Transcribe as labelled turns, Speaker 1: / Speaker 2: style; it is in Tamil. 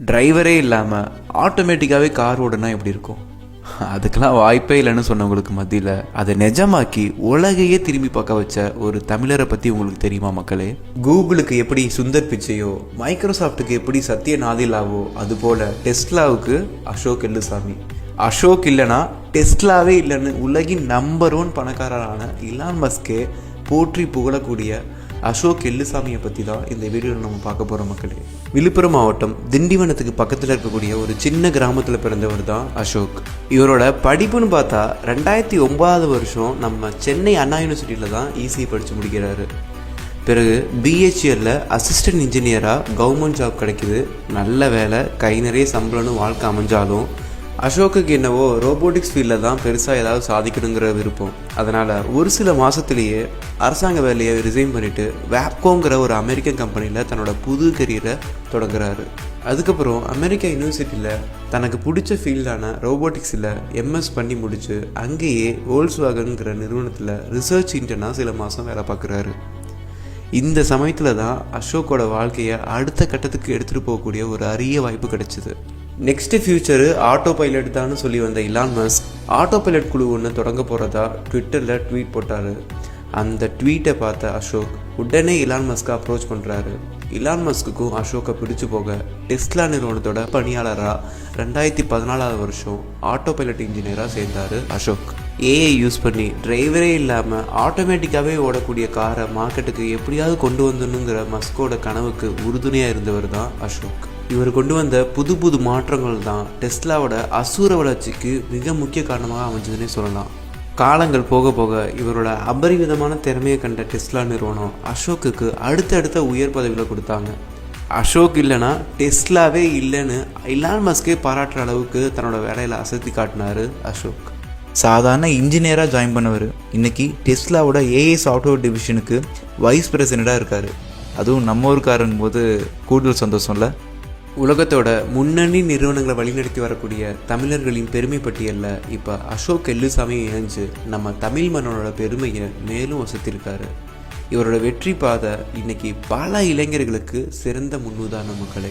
Speaker 1: டிரைவரே இல்லாமல் ஆட்டோமேட்டிக்காகவே கார் ஓடுனா எப்படி இருக்கும்? அதுக்கெல்லாம் வாய்ப்பே இல்லைன்னு சொன்னவங்களுக்கு மத்தியில் அதை நிஜமாக்கி உலகையே திரும்பி பார்க்க வச்ச ஒரு தமிழரை பற்றி உங்களுக்கு தெரியுமா மக்களே? கூகுளுக்கு எப்படி சுந்தர் பிச்சையோ மைக்ரோசாஃப்ட்டுக்கு எப்படி சத்ய நாதிலாவோ அதுபோல் டெஸ்லாவுக்கு அசோக் எல்லுசாமி அசோக் இல்லைன்னா டெஸ்லாவே இல்லைன்னு உலகின் நம்பர் ஒன் பணக்காரரான இலான் மஸ்கே போற்றி புகழக்கூடிய அசோக் எல்லுசாமியை பற்றி தான் இந்த வீடியோவில் நம்ம பார்க்க போகிறோம் மக்களே. விழுப்புரம் மாவட்டம் திண்டிவனத்துக்கு பக்கத்தில் இருக்கக்கூடிய ஒரு சின்ன கிராமத்தில் பிறந்தவர் தான் அசோக். இவரோட படிப்புன்னு பார்த்தா ரெண்டாயிரத்தி ஒன்பதாவது வருஷம் நம்ம சென்னை அண்ணா யூனிவர்சிட்டியில் தான் ஈஸி படித்து முடிக்கிறாரு. பிறகு பிஹெச்எல்ல அசிஸ்டன்ட் இன்ஜினியராக கவர்மெண்ட் ஜாப் கிடைக்குது. நல்ல வேலை கை நிறைய சம்பளம்னு வாழ்க்கை அமைஞ்சாலும் அசோக்குக்கு என்னவோ ரோபோட்டிக்ஸ் ஃபீல்டில் தான் பெருசாக ஏதாவது சாதிக்கணுங்கிற விருப்பம். அதனால் ஒரு சில மாதத்துலேயே அரசாங்க வேலையை ரிசைன் பண்ணிவிட்டு வேப்கோங்கிற ஒரு அமெரிக்கன் கம்பெனியில் தன்னோட புது கரியரை தொடங்குறாரு. அதுக்கப்புறம் அமெரிக்கா யூனிவர்சிட்டியில் தனக்கு பிடிச்ச ஃபீல்டான ரோபோட்டிக்ஸில் எம்எஸ் பண்ணி முடித்து அங்கேயே ஓல்ஸ் வாகனுங்கிற நிறுவனத்தில் ரிசர்ச் இன்டர்னாக சில மாதம் வேலை பார்க்குறாரு. இந்த சமயத்தில் தான் அசோக்கோட வாழ்க்கையை அடுத்த கட்டத்துக்கு எடுத்துகிட்டு போகக்கூடிய ஒரு அரிய வாய்ப்பு கிடைச்சிது. நெக்ஸ்ட் ஃபியூச்சரு ஆட்டோ பைலட் தான் சொல்லி வந்த இலான் மஸ்க் ஆட்டோ பைலட் குழு ஒன்று தொடங்க போகிறதா ட்விட்டரில் ட்வீட் போட்டார். அந்த ட்வீட்டை பார்த்த அசோக் உடனே இலான் மஸ்கை அப்ரோச் பண்ணுறாரு இலான் மஸ்க்குக்கும் அசோக்கை பிடிச்சு போக டெஸ்லா நிறுவனத்தோட பணியாளராக ரெண்டாயிரத்தி பதினாலாவது வருஷம் ஆட்டோ பைலட் இன்ஜினியராக சேர்ந்தார் அசோக். ஏஐ யூஸ் பண்ணி டிரைவரே இல்லாமல் ஆட்டோமேட்டிக்காகவே ஓடக்கூடிய காரை மார்க்கெட்டுக்கு எப்படியாவது கொண்டு வந்துடணுங்கிற மஸ்கோட கனவுக்கு உறுதுணையாக இருந்தவர் தான் அசோக். இவர் கொண்டு வந்த புது புது மாற்றங்கள் தான் டெஸ்லாவோட அசூர வளர்ச்சிக்கு மிக முக்கிய காரணமாக அமைஞ்சதுன்னே சொல்லலாம். காலங்கள் போக போக இவரோட அபரிவிதமான திறமையை கண்ட டெஸ்லா நிறுவனம் அசோக்குக்கு அடுத்தடுத்த உயர் பதவியில் கொடுத்தாங்க. அசோக் இல்லைன்னா டெஸ்லாவே இல்லைன்னு இலான் மஸ்கே பாராட்டுற அளவுக்கு தன்னோட வேலையில் அசத்தி காட்டினாரு அசோக்.
Speaker 2: சாதாரண இன்ஜினியராக ஜாயின் பண்ணவர். இன்னைக்கு டெஸ்லாவோட ஏஐ சாஃப்ட்வேர் டிவிஷனுக்கு வைஸ் பிரசிடெண்ட்டாக இருக்கார். அதுவும் நம்ம ஊருக்காரங்க போது கூடுதல் சந்தோஷம் இல்லை?
Speaker 1: உலகத்தோட முன்னணி நிறுவனங்களை வழிநடத்தி வரக்கூடிய தமிழர்களின் பெருமை பட்டியலில் இப்போ அசோக் எல்லுசாமியும் இணைஞ்சு நம்ம தமிழ் மன்னனோட பெருமையை மேலும் வசத்திருக்காரு. இவரோட வெற்றி பாதை இன்னைக்கு பல இளைஞர்களுக்கு சிறந்த முன்னுதாரண மக்களே.